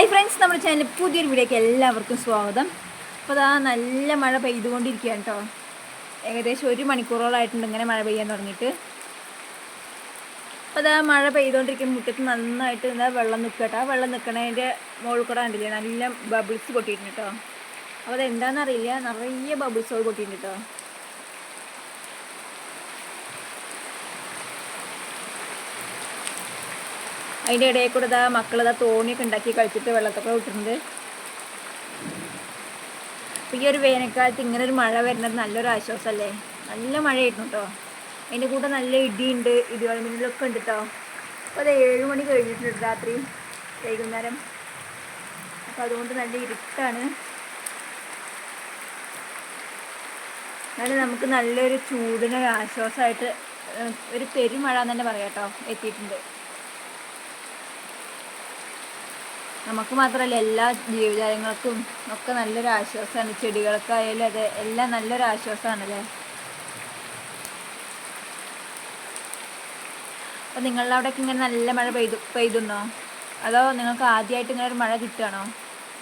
Hi friends നമ്മുടെ ചാനലിൽ പുതിയൊരു വീഡിയോക്ക് എല്ലാവർക്കും സ്വാഗതം. അപ്പോൾ അതാ നല്ല മഴ പെയ്തുകൊണ്ടിരിക്കുകയാണ് കേട്ടോ ഏകദേശം ഒരു മണിക്കൂറോളായിട്ടുണ്ട് ഇങ്ങനെ മഴ പെയ്യാൻ തുടങ്ങിയിട്ട്. അപ്പോൾ അതാ മഴ പെയ്തുകൊണ്ടിരിക്കുന്ന മുറ്റത്ത് നന്നായിട്ട് എന്താ വെള്ളം നിൽക്കുക കേട്ടോ വെള്ളം നിൽക്കണതിന്റെ മുകളിൽ കൂടെ കണ്ടില്ലേ? നല്ല ബബിൾസ് പൊട്ടിയിട്ടുണ്ട് കേട്ടോ അപ്പോൾ അതെന്താണെന്ന് അറിയില്ല. നിറയെ ബബിൾസ് പൊട്ടിയിട്ടുണ്ട് കേട്ടോ അതിന്റെ ഇടയിൽ കൂടെ ഇതാ മക്കളിതാ തോണിയൊക്കെ ഉണ്ടാക്കി കളിച്ചിട്ട് വെള്ളത്തൊക്കെ വിട്ടിട്ടുണ്ട് അപ്പോൾ ഈ ഒരു വേനൽക്കാലത്ത് ഇങ്ങനെ ഒരു മഴ വരുന്നത് നല്ലൊരു ആശ്വാസമല്ലേ? നല്ല മഴയായിരുന്നു കേട്ടോ. അതിന്റെ കൂടെ നല്ല ഇടിയുണ്ട് ഇടിവളമിന്നലൊക്കെ ഉണ്ട് കേട്ടോ. അപ്പോൾ അത് ഏഴ് മണി കഴിഞ്ഞിട്ടുണ്ട് രാത്രി വൈകുന്നേരം. അപ്പോൾ അതുകൊണ്ട് നല്ല ഇരുട്ടാണ്. എന്നാലും നമുക്ക് നല്ലൊരു ചൂടിനൊരു ആശ്വാസമായിട്ട് ഒരു പെരുമഴ എന്ന് തന്നെ പറയാം കേട്ടോ എത്തിയിട്ടുണ്ട്. നമുക്ക് മാത്രമല്ല എല്ലാ ജീവജാലങ്ങൾക്കും ഒക്കെ നല്ലൊരു ആശ്വാസമാണ്. ചെടികൾക്കായാലും അതെ എല്ലാം നല്ലൊരു ആശ്വാസമാണല്ലേ? അപ്പം നിങ്ങളുടെ അവിടെയൊക്കെ ഇങ്ങനെ നല്ല മഴ പെയ്തു പെയ്തുന്നോ? അതോ നിങ്ങൾക്ക് ആദ്യമായിട്ട് ഇങ്ങനെ ഒരു മഴ കിട്ടുകയാണോ?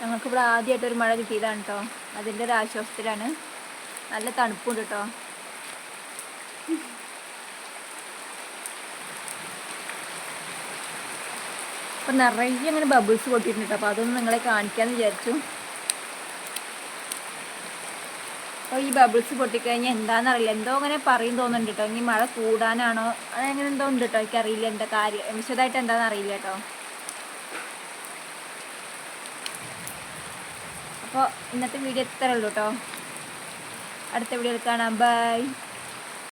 ഞങ്ങൾക്ക് ഇവിടെ ആദ്യമായിട്ട് ഒരു മഴ കിട്ടിയതാണ് കേട്ടോ അതിന്റെ ഒരു ആശ്വാസത്തിലാണ്. നല്ല തണുപ്പുണ്ട് കേട്ടോ അപ്പം നിറയെ അങ്ങനെ ബബിൾസ് പൊട്ടിയിട്ടുണ്ട്. അപ്പോൾ അതൊന്ന് നിങ്ങളെ കാണിക്കാമെന്ന് വിചാരിച്ചു. അപ്പോൾ ഈ ബബിൾസ് പൊട്ടിക്കഴിഞ്ഞാൽ എന്താണെന്നറിയില്ല എന്തോ അങ്ങനെ പറയും തോന്നുന്നുണ്ട് കേട്ടോ ഇനി മഴ കൂടാനാണോ? അതങ്ങനെ എന്തോ ഉണ്ട് കേട്ടോ എനിക്കറിയില്ല എന്താ കാര്യം. വിശദമായിട്ട് എന്താണെന്ന് അറിയില്ല കേട്ടോ അപ്പോൾ ഇന്നത്തെ വീഡിയോ ഇത്രേ ഉള്ളൂ കേട്ടോ അടുത്ത വീഡിയോയിൽ കാണാം. ബൈ.